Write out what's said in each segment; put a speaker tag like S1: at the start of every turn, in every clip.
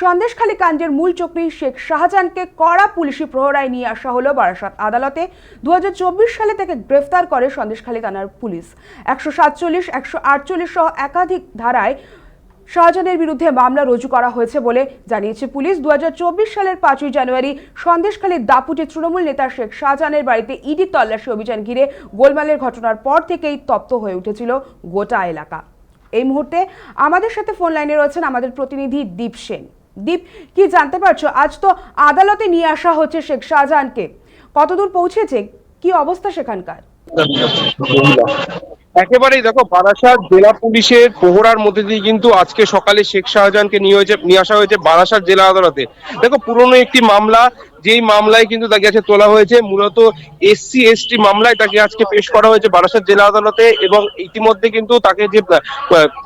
S1: সন্দেশখালী কাণ্ডের মূল চক্রী শেখ শাহজাহানকে কড়া পুলিশি প্রহরায় নিয়ে আসা হলো বারাসাত আদালতে। দু হাজার চব্বিশ সালে তাকে গ্রেফতার করে সন্দেশখালী থানার পুলিশ। একশো সাতচল্লিশ, একশো আটচল্লিশ সহ একাধিক ধারায় শাহজাহানের বিরুদ্ধে মামলা রুজু করা হয়েছে বলে জানিয়েছে পুলিশ। দুহাজার চব্বিশ সালের পাঁচই জানুয়ারি সন্দেশখালীর দাপুটে তৃণমূল নেতা শেখ শাহজাহানের বাড়িতে ইডি তল্লাশি অভিযান ঘিরে গোলমালের ঘটনার পর থেকেই তপ্ত হয়ে উঠেছিল গোটা এলাকা। এই মুহূর্তে আমাদের সাথে ফোন লাইনে রয়েছেন আমাদের প্রতিনিধি দীপ সেন। দীপ, কি জানতে পারছ? আজ তো আদালতে নিয়ে আসা হচ্ছে শেখ শাহজাহানকে। কতদূর পৌঁছেছে? কি অবস্থা সেখানকার?
S2: একেবারেই দেখো, বারাসাত জেলা পুলিশের প্রহরার মধ্যে দিয়ে কিন্তু আজকে সকালে শেখ শাহজাহানকে নিয়ে হয়েছে নিয়ে আসা হয়েছে বারাসাত জেলা আদালতে। দেখো, পুরনো একটি মামলা যেই মামলায় কিন্তু তাকে আজকে তোলা হয়েছে, মূলত এসসি, এসটি মামলায় তাকে আজকে পেশ করা হয়েছে বারাসাত জেলা আদালতে এবং ইতিমধ্যে কিন্তু তাকে যে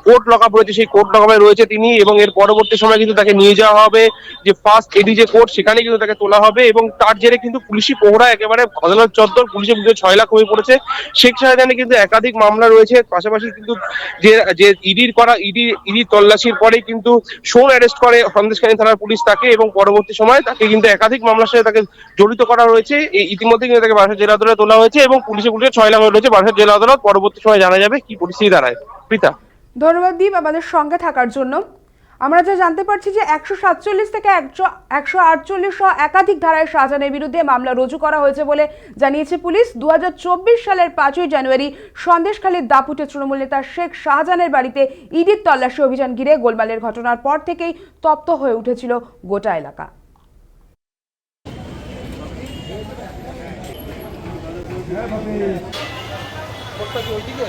S2: কোর্ট লকআপ রয়েছে সেই কোর্ট লকআপে রয়েছে তিনি এবং এর পরবর্তী সময় কিন্তু তাকে নিয়ে যাওয়া হবে যে ফার্স্ট এডি যে কোর্ট, সেখানে কিন্তু তাকে তোলা হবে এবং তার জেরে কিন্তু পুলিশি প্রহরা একেবারে আদালত চত্বর, পুলিশের বিরুদ্ধে ছয় লাখ হয়ে পড়েছে। শেখ শাহজাহানের কিন্তু একাধিক মামলা রয়েছে, পাশাপাশি কিন্তু যে যে ইডির করা, ইডি ইডি তল্লাশির পরে কিন্তু সোন অ্যারেস্ট করে সন্দেশখালী থানার পুলিশ তাকে এবং পরবর্তী সময় তাকে কিন্তু একাধিক মামলার সাথে তাকে জড়িত করা এই ইতিমধ্যে কিন্তু তাকে বারাসাত জেলা আদালতে তোলা হয়েছে এবং পুলিশে পুলিশে ছয় লাখ রয়েছে বারাসাত জেলা আদালত। পরবর্তী সময় জানা যাবে কি পরিস্থিতি দাঁড়ায়। প্রীতা
S1: ধন্যবাদ দীপ আমাদের সঙ্গে থাকার জন্য। আমরা যা জানতে পারছি যে একশো সাতচল্লিশ থেকে একশো একশো আটচল্লিশ একাধিক ধারায় শাহজাহানের বিরুদ্ধে মামলা রুজু করা হয়েছে বলে জানিয়েছে পুলিশ। দু হাজার চব্বিশ সালের পাঁচই জানুয়ারি সন্দেশখালীর দাপুটে তৃণমূল নেতা শেখ শাহজাহানের বাড়িতে ইডির তল্লাশি অভিযান ঘিরে গোলমালের ঘটনার পর থেকেই তপ্ত হয়ে উঠেছিল গোটা এলাকা।
S2: ওইদিকে